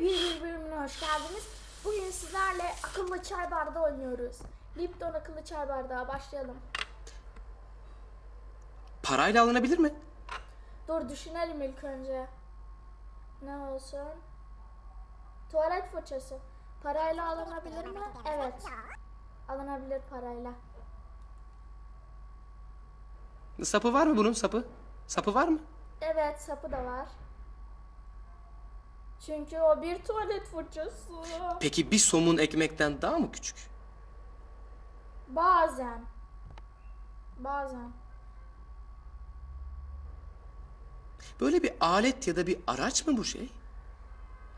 Bir bölümüne hoş geldiniz. Bugün sizlerle akıllı çay bardağı oynuyoruz. Lipton akıllı çay bardağı başlayalım. Parayla alınabilir mi? Dur düşünelim ilk önce. Ne olsun? Tuvalet fırçası. Parayla alınabilir mi? Evet. Alınabilir parayla. Sapı var mı bunun sapı? Sapı var mı? Evet sapı da var. Çünkü o bir tuvalet fırçası. Peki bir somun ekmekten daha mı küçük? Bazen. Bazen. Böyle bir alet ya da bir araç mı bu şey?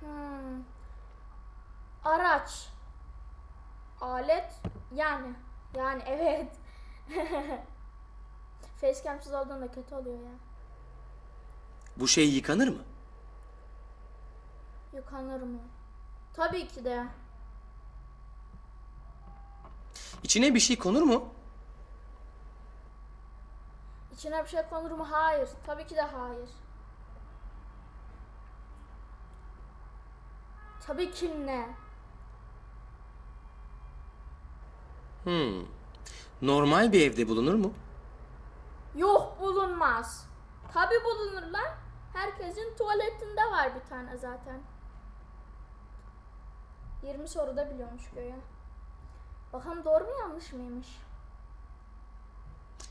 Hmm. Araç. Alet. Yani. Yani evet. Facecam'sız olduğunda kötü oluyor ya. Bu şey yıkanır mı? Yıkanır mı? Tabii ki de. İçine bir şey konur mu? İçine bir şey konur mu? Hayır. Tabii ki de hayır. Tabii ki ne? Hmm. Normal bir evde bulunur mu? Yok bulunmaz. Tabii bulunur lan. Herkesin tuvaletinde var bir tane zaten. 20 soruda biliyormuş göğe. Bakalım doğru mu yanlış mıymış?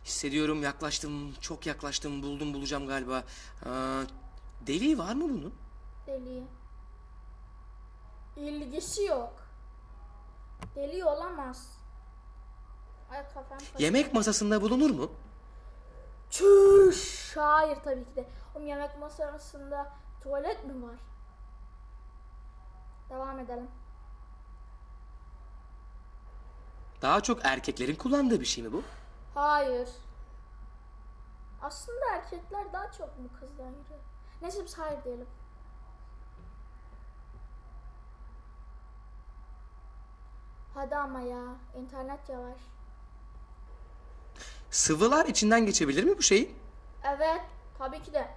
Hissediyorum yaklaştım, çok yaklaştım, buldum bulacağım galiba. Aa, deliği var mı bunun? Deli. İlgisi yok. Deli olamaz. Ay kafam. Yemek masasında bulunur mu? Çüş. Hayır tabii ki de. O yemek masasında tuvalet mi var? Devam edelim. Daha çok erkeklerin kullandığı bir şey mi bu? Hayır. Aslında erkekler daha çok mu kızdan yürüyor? Neyse biz hayır diyelim. Hadi ama ya. internet yavaş. Sıvılar içinden geçebilir mi bu şeyin? Evet. Tabii ki de.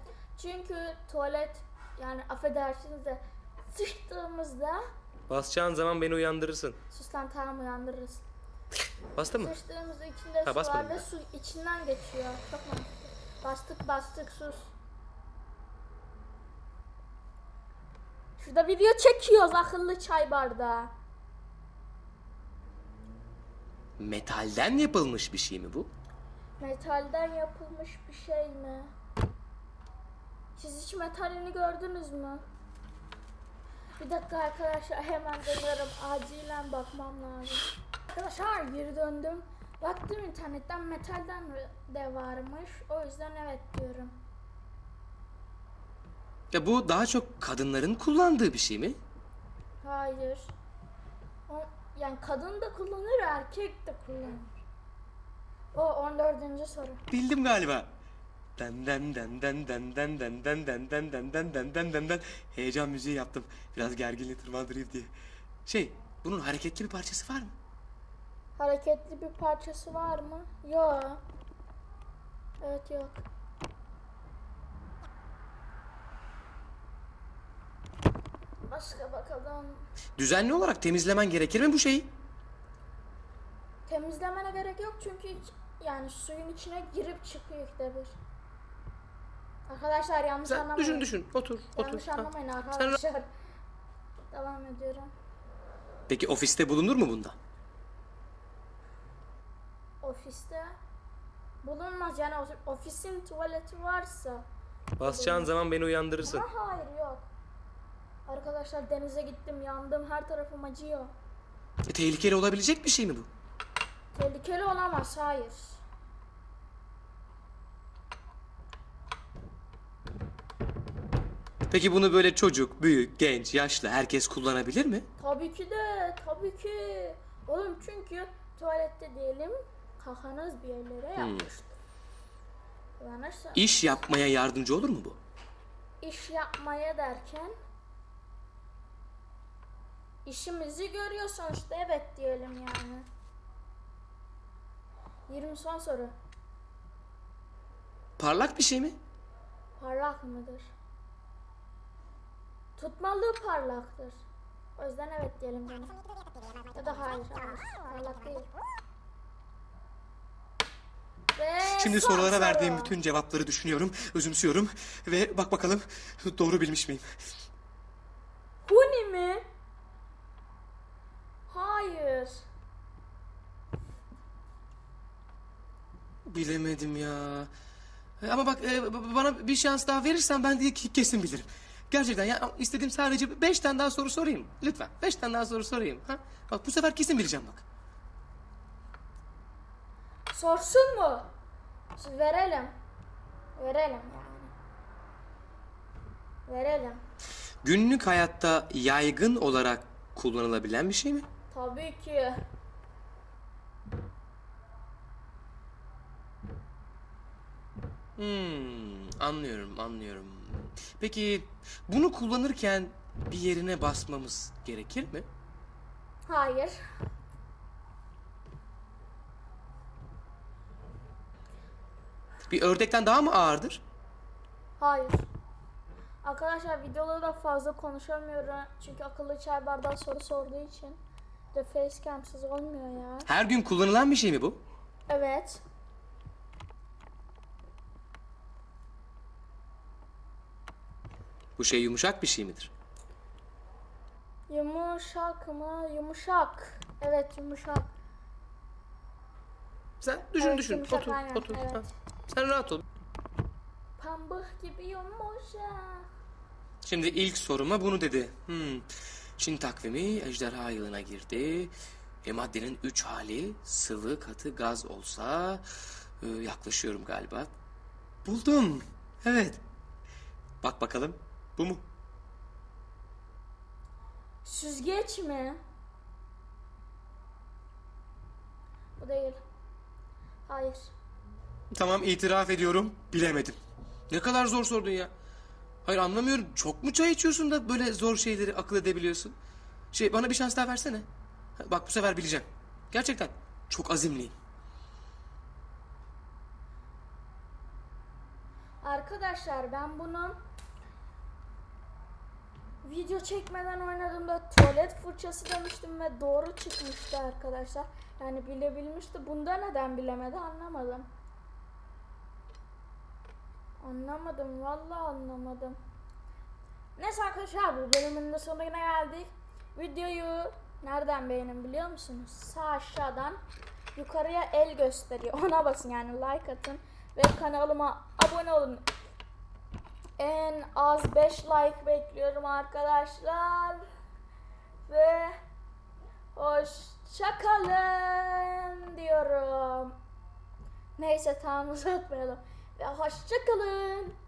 Çünkü tuvalet yani affedersiniz de sıçtığımızda Basacağın zaman beni uyandırırsın. sus lan tamam uyandırırız. Bastı mı? Sıçtığımızda içinde Ha, su basmadım var ve su içinden geçiyor. Çok mantıklı. Bastık bastık sus. Şurada video çekiyoruz akıllı çay bardağı. Metalden yapılmış bir şey mi bu? Metalden yapılmış bir şey mi? Siz hiç metalini gördünüz mü? Bir dakika arkadaşlar hemen dönüyorum. Acilen bakmam lazım. Arkadaşlar geri döndüm. Baktım internetten metalden de varmış. O yüzden evet diyorum. Ya bu daha çok kadınların kullandığı bir şey mi? Hayır. O, yani kadın da kullanır, erkek de kullanır. O 14. soru. Bildim galiba. Den den den den den den den den den den den den den den den den heyecan müziği yaptım. Biraz gerginliği tırmandırayım diye. Şey, bunun hareketli bir parçası var mı? Hareketli bir parçası var mı? Yok. Evet yok. Başka bakalım. Düzenli olarak temizlemen gerekir mi bu şeyi? Temizlemene gerek yok çünkü hiç- yani suyun içine girip çıkıyor ikide bir. Arkadaşlar yanlış Sen anlamayın. düşün düşün. Otur otur. Yanlış Ha. anlamayın arkadaşlar. Devam ediyorum. Peki ofiste bulunur mu bunda? Ofiste bulunmaz yani ofisin tuvaleti varsa. Basacağın zaman beni uyandırırsın. Ha, hayır yok. Arkadaşlar denize gittim yandım her tarafım acıyor. E, tehlikeli olabilecek bir şey mi bu? Tehlikeli olamaz hayır. Peki bunu böyle çocuk, büyük, genç, yaşlı herkes kullanabilir mi? Tabii ki de tabii ki. Oğlum çünkü tuvalette diyelim kakanız bir yerlere yapmıştır. Kullanırsa İş yapmaya yardımcı olur mu bu? iş yapmaya derken işimizi görüyor sonuçta evet diyelim yani. 20 son soru. Parlak bir şey mi? Parlak mıdır? Tutmalığı parlaktır. O yüzden evet diyelim canım. Ya da hayır, hayır. Parlak değil. Şimdi sorulara verdiğim bütün cevapları düşünüyorum, özümsüyorum ve bak bakalım doğru bilmiş miyim? Huni mi? Hayır. Bilemedim ya. Ama bak e, bana bir şans daha verirsen ben diye kesin bilirim. Gerçekten ya istediğim sadece beş tane daha soru sorayım. Lütfen beş tane daha soru sorayım. Ha? Bak bu sefer kesin bileceğim bak. Sorsun mu? Verelim. Verelim yani. Verelim. Günlük hayatta yaygın olarak kullanılabilen bir şey mi? Tabii ki. Hmm, anlıyorum, anlıyorum. Peki bunu kullanırken bir yerine basmamız gerekir mi? Hayır. Bir ördekten daha mı ağırdır? Hayır. Arkadaşlar videoda da fazla konuşamıyorum. Çünkü akıllı çay bardağı soru sorduğu için. De facecamsız olmuyor ya. Her gün kullanılan bir şey mi bu? Evet. Bu şey yumuşak bir şey midir? Yumuşak mı? Yumuşak. Evet yumuşak. Sen düşün Evet, düşün. yumuşak, otur, aynen, otur. evet. Ha. Sen rahat ol. Pamuk gibi yumuşak. Şimdi ilk soruma bunu dedi. Hmm. Çin takvimi ejderha yılına girdi. E maddenin üç hali sıvı, katı, gaz olsa e, yaklaşıyorum galiba. Buldum. Evet. Bak bakalım. Bu mu? Süzgeç mi? Bu değil. Hayır. Tamam itiraf ediyorum. Bilemedim. Ne kadar zor sordun ya. Hayır anlamıyorum. Çok mu çay içiyorsun da böyle zor şeyleri akıl edebiliyorsun? Şey bana bir şans daha versene. Bak bu sefer bileceğim. Gerçekten çok azimliyim. Arkadaşlar ben bunu video çekmeden oynadığımda tuvalet fırçası demiştim ve doğru çıkmıştı arkadaşlar. Yani bilebilmişti. Bunda neden bilemedi anlamadım. Anlamadım vallahi anlamadım. Neyse arkadaşlar bu bölümün de sonuna geldik. Videoyu nereden beğenin biliyor musunuz? Sağ aşağıdan yukarıya el gösteriyor. Ona basın yani like atın ve kanalıma abone olun. En az 5 like bekliyorum arkadaşlar. Ve hoşçakalın diyorum. Neyse tamam uzatmayalım. Ve hoşçakalın.